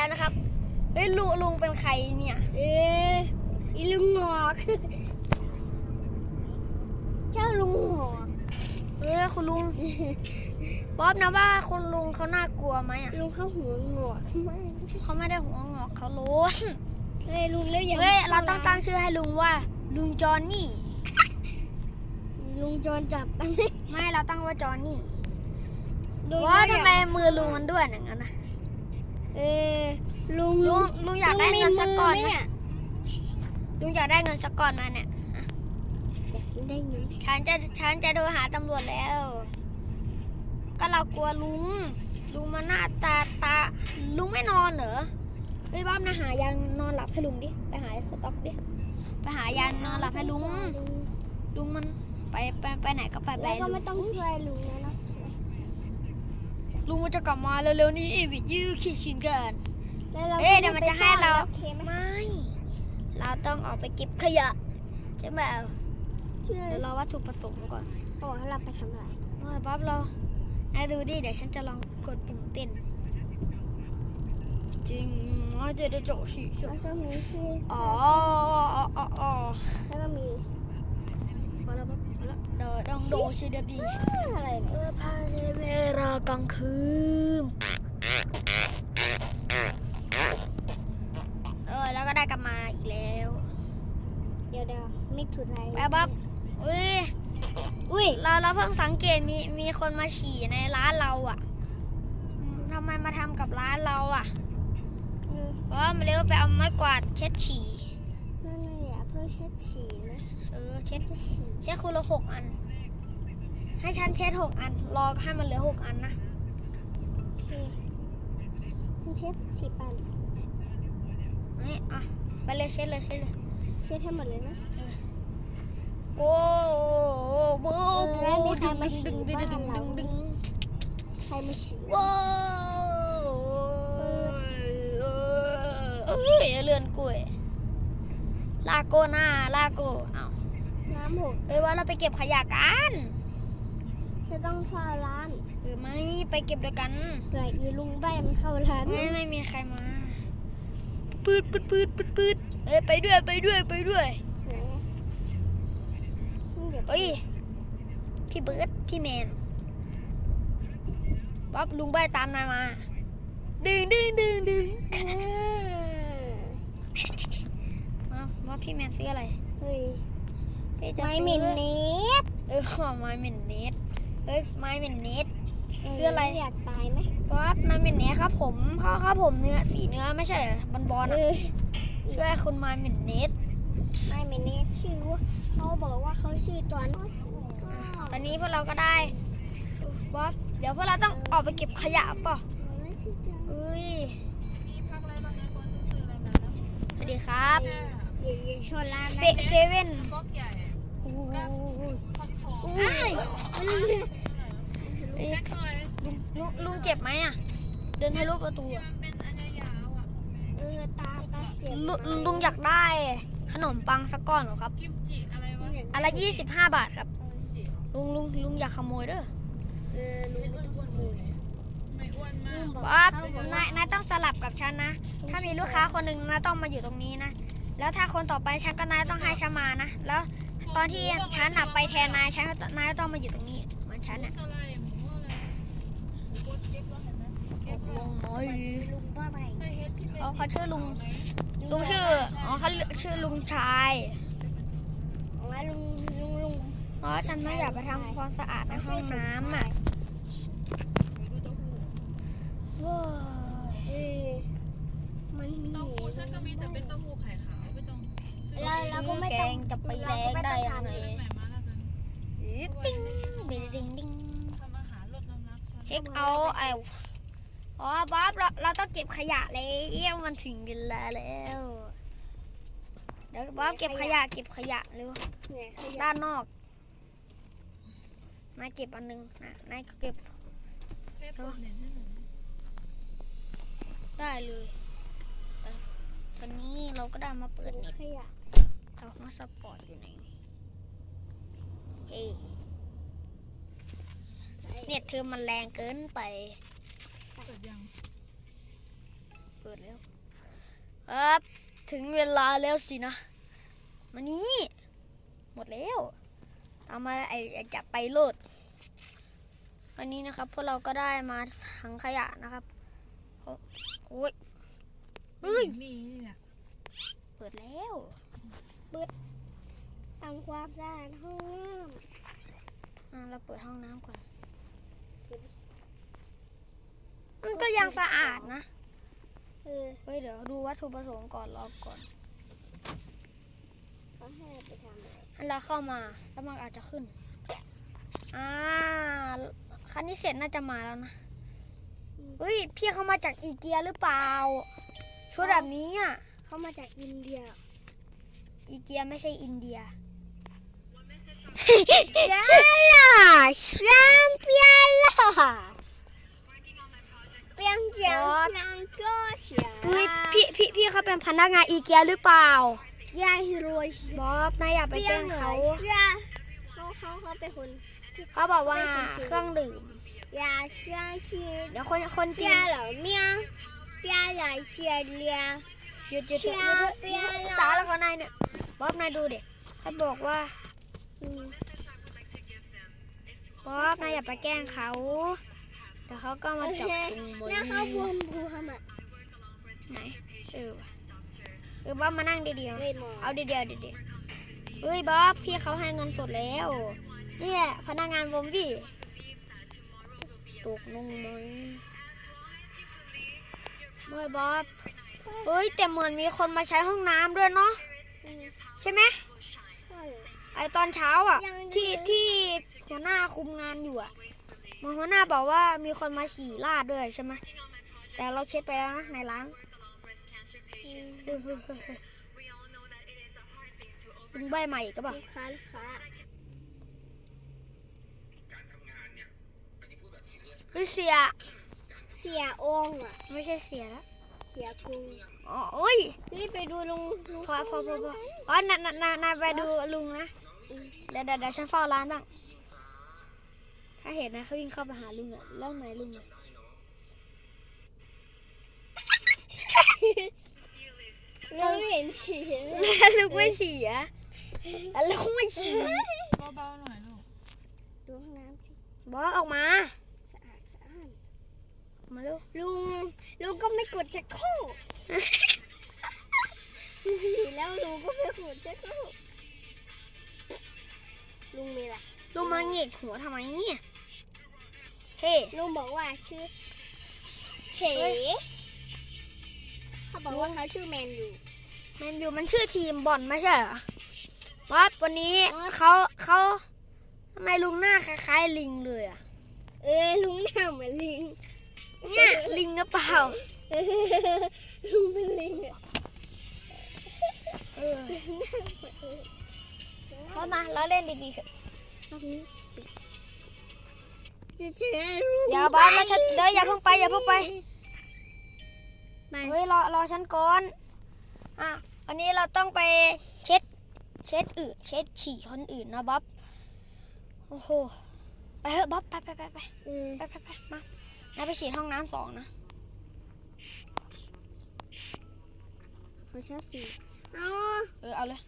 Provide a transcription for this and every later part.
แล้วนะครับเฮ้ยลุงลุงเป็นใครเนี่ย เอ๊ะอีลุงหงอกเจ้าลุงหงอกเฮ้ยคุณลุงบ๊อบนะว่าคุณลุงเขาน่ากลัวไหมอะลุงเข้าหัวหงอกมากเขาไม่ได้หัวงอกเขาโล้นเฮ้ยลุงแล้วอย่าเฮ้ยเราต้องตั้งชื่อให้ลุงว่า ลุงจอนนี่ ลุงโจรจับไปไหมไม่เราตั้งว่าจอนนี่ลุงว่าแล้วทำอย่ไมมือลุงมันด้วนอย่างนั้นนะ เออลุงลุงลุงอยากได้เงินสักก้อนลุงไหมมีมืไหมเนี่ยลุงอยากได้เงินสักก้อนมาเนี่ยอยากได้เงินฉันจะฉันจะโทรหาตำรวจแล้ว ก็เรากลัวลุง ลุงมาหน้าตาตาลุงไม่นอนเหรอเฮ้ยบ้ามนะหายานอนหลับให้ลุงดิไปหาสต็อกดิไปหายานอนหลับให้ลุงลุงมันไปไปไปไหนก็ไปไปแล้วก็ลุไม่งต้องช่วยลุงแล้วนะใช่ไหม ลุงมันจะกลับมาเร็วๆนี้อีวิยื้อขีดชินกันเอ้เดี๋ยวมันจะให้เราไม่ เราต้องออกไปเก็บขยะใช่ไหมเดี๋ยวราวัตถุประสงค์ก่อนเบอกให้เราไปทำอะไรโอ้ยป๊อบเราไอ้ดูดิเดี๋ยวฉันจะลองกดปุ่มเต้นจริงมันจะได้จบสิจบอ๋ออ๋ออ๋อแล้วก็มี พอดองโดชิเดดีอะไรเนี่ยอภายในเวลากลางคืนเออแล้วก็ได้กลับมาอีกแล้ว เดี๋ยวเดี๋ยวนึกถึงอะไรแป๊บบ๊อบอุ้ยอุ้ยเราเราเพิ่งสังเกตมีมีคนมาฉี่ในร้านเราอะทำไมมาทำกับร้านเราอะเพราะมาเร็วไปเอาไม้กวาดเช็ดฉี่นั่นน่ะอย่าเพิ่งเช็ดฉี่นะ เออเช็ดจะฉี่เช็ดคนละหกอัน ให้ฉันเช็ดหกอัน รอให้มันเหลือหกอันนะโอเคคุณเช็ดฉี่ปันนี่อะ ไปเลยเช็ดเลยเช็ดเลยเช็ดให้หมดเลยนะโอ้โหโอ้โหเออแล้วมีใครดึงมาดึฉี่งดึงดึงดึงบ้านเราดึงดึงใครมาฉี่ว้าวเอ้ยเลื่อนกล้วยลาโกหน้าลาโกอ้าวน้ำหกเอ้ยว่าเราไปเก็บขยะกันจะต้องเฝ้าร้านเออไม่ไปเก็บด้วยกันเผื่ออีลุงใบมันเข้าร้านไม่ไม่มีใครมาปืดปืดปืดปืดปืดเอ้ยไปด้วยไปด้วยไปด้วยไหนเดี๋ยวเฮ้ยพี่เบิร์ดพี่แมนป๊อบลุงใบตามนายมา ดึงดึงดึงดึงเออมามาพี่แมนซื้ออะไรเฮ้ย พี่จะไม่ซื้อมินเนตเออไม้เมนเนตเฮ้ยไม้เมนเนตซื้ออะไรอยากตายไหมป๊อบไม้เมนเนตครับ ผมเขาครับผมเนื้อสีเนื้อไม่ใช่เหรอบอลบอลเออะอช่วยคุณไม้เมนเนตไม่มินเนตชื่อว่าเขาบอกว่าเขาชื่อตอนตอนนี้พวกเราก็ได้ป๊อบเดี๋ยวพวกเราต้องออกไปเก็บขยะป่ะเอ้ยสวัสดีครับอย่าอย่าชนร้านเซนะเซเว่น ลุงลุงลุงเจ็บไหมอะ เดินทะลุประตูที่อะมันเป็นอันยาวๆอะเออตาตาเจ็บลุงลุงอยากได้ขนมปังสักก้อนเหรอครับกิมจิอะไรวะอันละยี่สิบห้าบาทครับกิมจิลุงลุงลุงอยากขโมยเด้อเออลุงไม่ต้องขโมยไม่อ้วนมากบอกป๊อบเขาบอกนายนายต้องสลับกับฉันนะ ถ้ามีลูกค้าคนหนึ่งนายต้องมาอยู่ตรงนี้นะ แล้วถ้าคนต่อไปฉันก็นายต้องให้ฉันมานะ แล้วตอนที่ฉันน่ะไปแทนนายฉันก็นายก็ต้องมาอยู่ตรงนี้เหมือนฉันหมูน่ะสไลด์หมูอะไรหมูบดเก็บแล้วเห็นไหมเก็บ ลุงน้อยลุงบ้าไปไปเฮ็ดที่เป็นอ๋อเขาชื่อลุงลุงชื่ออ๋อเขาชื่อลุงชายอ๋อลุงลุงลุงเพราะฉันไม่อยากไปทำความสะอาดในห้องน้ำอะดูเต้าหู้โว้ยเออมันมีเต้าหู้ฉันก็มีแต่เป็นเต้าหู้ไข่ขาวไม่ต้องซื้อเราเราก็ไม่แกต้องงจะไปแรงได้ยังไงซื้อไหนมาแล้วกันอื้อปิ้งบิงดิงดิงทำอาหารลดน้ำหนักฉันเทคเอาไอ อ๋อบ๊อบเราเราต้องเก็บขยะแล้วมันถึงเวลาแล้วเดี๋ยวบ๊อบเก็บขยะเก็บขยะเร็วเนี่ยขยะด้านนอกนายเก็บอันหนึงนะนายเก็บเทปเน้นให้หน่อยได้เลยเอ้ยตอนนี้เราก็ได้มาเปิดเน็ตขยะเอามาสปอร์ตอยู่ไหนโอเคเน็ตเธอมันแรงเกินไปเปิดยัง เปิดแล้วเอ๊บถึงเวลาแล้วสินะ มานี้หมดแล้วเอามาไอไอ้จับไปโลดอันนี้นะครับ พวกเราก็ได้มาถังขยะนะครับโอ้โอ้ยเฮ้ยมีนี่แหละเปิดแล้วทำความสะอาดห้องน้อะเราเปิดห้องน้ำก่อน มันก็ยังสะอาดนะำเออเฮ้ยเดี๋ยวดูวัตถุประสงค์ก่อนรอก่อนเขาให้เราไปทำอะไรอันเราเข้ามาแล้วมันอาจจะขึ้นอ่าคันนี้เสร็จน่าจะมาแล้วนะเฮ้ยพี่เขามาจากอีเกียหรือเปล่าชุดแบบนี้อะเขามาจากอินเดีย อีเกียไม่ใช่อินเดียจ้าล่ะแชมเปี้ยนล่ะเปียงเจียงนางก็เสีย เฮ้ย พี่พี่พี่เขาเป็นพนักงานอีเกียหรือเปล่า ยายรวย บอสนายอย่าไป เปี แก ย ล้ ง ง เหร เขา อเสียเขาเขาเขาเป็นคน เขาบอกว่า ไม่สนใจ เครื่องดื่ม อยาก相亲 เดี๋ยวคนคนจีน 见了面变来见了 หยุดหยุดหยุดหยุด เชี่ยเปลี่ยน ภาษาแล้วก็นายเนี่ยบอสนายดูเด็กเขาบอกว่า 嗯 บอสนายอย่าไปแกล้งเขาเ ดี๋ยวเขาก็มาจับกุมมือ那เขาบวมบวมอะไหนเออว่ะเออบอสมานั่งดีๆไม่มองเอาดีๆดีๆเฮ้ยบอสพี่เขาให้เงินสดแล้วเนี่ยพนักงานผมดิตกลงไหมเมื่อยบอสเฮ้ยแต่เหมือนมีคนมาใช้ห้องน้ำด้วยเนาะอืมใช่ไหมใช่ไอตอนเช้าอะยังที่ที่หัวหน้าคุมงานอยู่อะเห มือนหัวหน้าบอกว่ามีคนมาฉี่ลาดด้วยใช่ไหมแต่เราเช็ดไปแล้วนะในร้านเออเออเออเออมึงใบใหม่อีกก็ปล่ะลูกค้าลูกค้าเฮ้ยเสีย เสียองค์อะ ไม่ใช่เสียแล้วเสียกรุงอ๋อโอ้ยนี่ไปดูลุงลุงพอพอพอพออ๋อนายนายนายนายไปดูลุงนะเดี๋ยวเดี๋ยวเดี๋ยวฉันเฝ้าร้านบ้าง ถ้าเห็นนะเขาวิ่งเข้าไปหาลุงอะแล้วไหนลุงอะเราไม่เห็นฉี่เลยแล้วลุงไม่ฉี่อะแล้วลุงไม่ฉี่เบาๆหน่อยลูกดูห้องน้ำสิบอสออกมาสะอาดสะอาดมาเร็วลุงลุงก็ไม่กดจะเข้าแล้วลุงก็ไม่กดจะเข้าลุงมีอะไรลุงมาหงิกหัวทำไมเนี่ย เฮ้ลุงบอกว่าชื่อเหเฮ้ยเขาบอกว่าเขาชื่อแมนยูแมนยูมันชื่อทีมบอลไม่ใช่เหรอวัดวันนี้อ๋อเขาเขาทำไมลุงหน้าคล้ายๆลิงเลยอะ เออลุงหน้าเหมือนลิง เนี่ยลิงหรือเปล่าเออลุงเป็นลิงอะเออพอมาเราเล่นดีๆเถอะ จะเจอลุงเดี๋ยวบอสเราฉันเดี๋ยวอย่าเพิ่งไปอย่าเพิ่งไปไปเฮ้ยรอรอฉันก่อนอะวันนี้เราต้องไปเช็ด เช็ดอึเช็ดฉี่คนอื่นนะบ๊อบโอ้โหไปเถอะบ๊อบไปไปไปไปเออไปไปไปมานายไปฉีดห้องน้ำสองนะเขาชอบสีเอาเออเอาเลย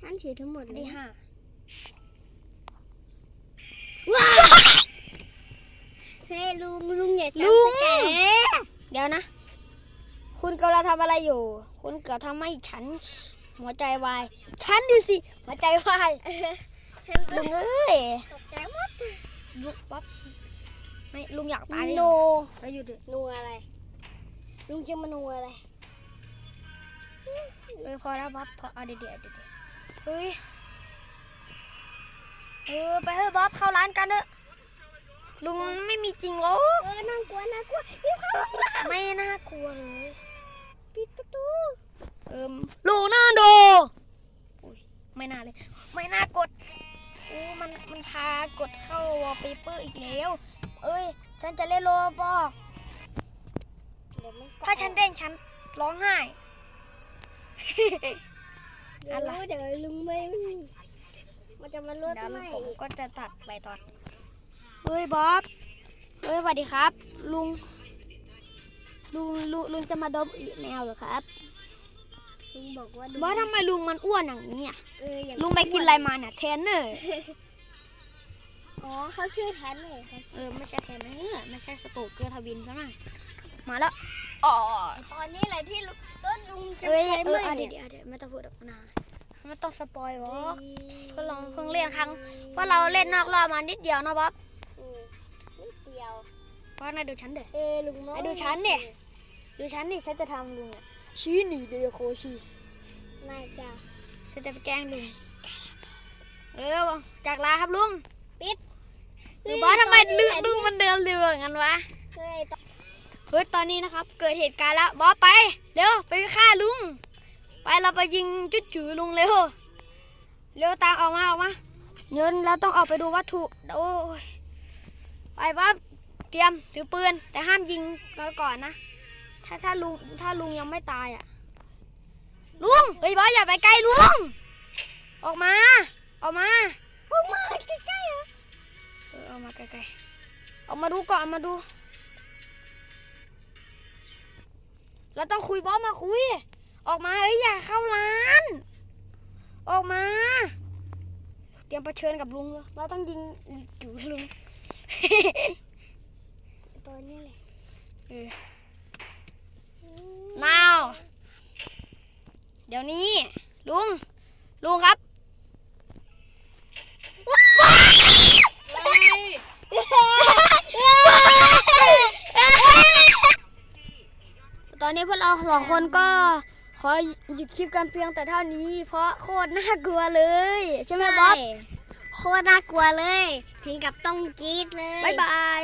ท่านฉีดทั้งหมดอันเลยที่ห้า ว้า เฮ้ยลุงลุงอย่าจับสแกเดี๋ยวนะ คุณกำลังทำอะไรอยู่ คุณเกือบทำให้ฉัน หัวใจวายฉันดิสิ หัวใจวายฉันลุงเอ้ยตกใจหมดลุงป๊อปไม่ลุงอยากตายดิโนไปอยู่ดิโนอะไร ลุงจะมาโนอะไรเออพอแล้วบ๊อบพอเอาเดี๋ยวเดี๋ยวเดี๋ยวเฮ้ยเออไปเถอะบ๊อบเข้าร้านกันเถอะ ลุงไม่มีจริงหรอก เออน่ากลัวน่ากลัวรีบเข้าห้องน้ไม่น่ากลัวเลยำปิดประตูเอิมลูน่าโดอุ๊ยไม่น่าเลย ไม่น่ากดโอ้มันมันพากดเข้าวอลเปเปอร์อีกแล้ว เอ้ย ฉันจะเล่นโลบอกเดี๋ยวมันถ้าฉันเด้งฉันร้องไห้ เดี๋ยวอะไร เดี๋ยวลุงไม่มันจะมาลดเดี๋ยวไม่ผมก็จะตัดไปตอน เฮ้ยบ๊อบเฮ้ยสวัสดีครับ ลุงลุงลุงลุงจะมาดมอีกแมวเหรอครับลุงบอกว่าบอสทำไมลุงมันอ้วนอย่างนี้อะเอออย่างลุงไปกินอะไรมาเนี่ยเทรนเนอร์อ๋อเขาชื่อแทนเลยครับเออไม่ใช่เทรนเนอร์ไม่ใช่สโตกเกอร์ทวินซะหน่อยมาแล้วอ๋อตอนนี้แหละที่ลุงรถลุงจะเอ้ยไฟเอไหอม้อะเนี่เดี๋ยยวเดี๋ยวไม่ต้องพูดออกนะไม่ต้องสปอยวะเพราะเราเพิ่งเล่นครั้งเพราะเราเล่นนอกรอบมานิดเดียวนะบ๊อบอืมนิ ดเดียวเพราะนายดูฉันเด็เออลุงน้อยไอ้ดูฉันดิดูฉันนี่ฉันจะทำลุงอะชี้หนีเลยโคชีน่าจะฉันจะไปแกล้งลุงเออจากลาครับลุงปิดหรือบอสทำไมลุงลุงมันเดินเร็วอย่างนั้นวะเคยตอนเฮ้ยตอนนี้นะครับ เกิดเหตุการณ์แล้วบอสไปเร็วไปฆ่าลุง ไปเราไปยิงจุดจือลุงเร็วเร็วตามออกมาออกมาเงินเราต้องออกไปดูวัตถุโอ้ยไปบอส เตรียมถือปืน แต่ห้ามยิงก่อนนะ ถ้าถ้าลุงถ้าลุงยังไม่ตายอะ ลุงเฮ้ยบอสอย่าไปใกล้ลุง ออกมา ออกมาพวกมาใกล้ๆเอเอออามาใกล้ๆเอามาดูก่อนเอามาดู เราต้องคุยบอสมาคุย ออกมาเอ้ยอย่าเข้าร้าน ออกมาเตรียมเผชิญกับลุงเลยเราต้องยิงอยู่ลุง ตอนนี้แหละเออ now เดี๋ยวนี้ ลุง ลุงครับตอนนี้พวกเราสองคนก็ ขอหยุดคลิปกันเพียงแต่เท่านี้ เพราะโคตรน่ากลัวเลย ใช่ไหมบ๊อบ โคตรน่ากลัวเลย ถึงกับต้องกรี๊ดเลย บ๊ายบาย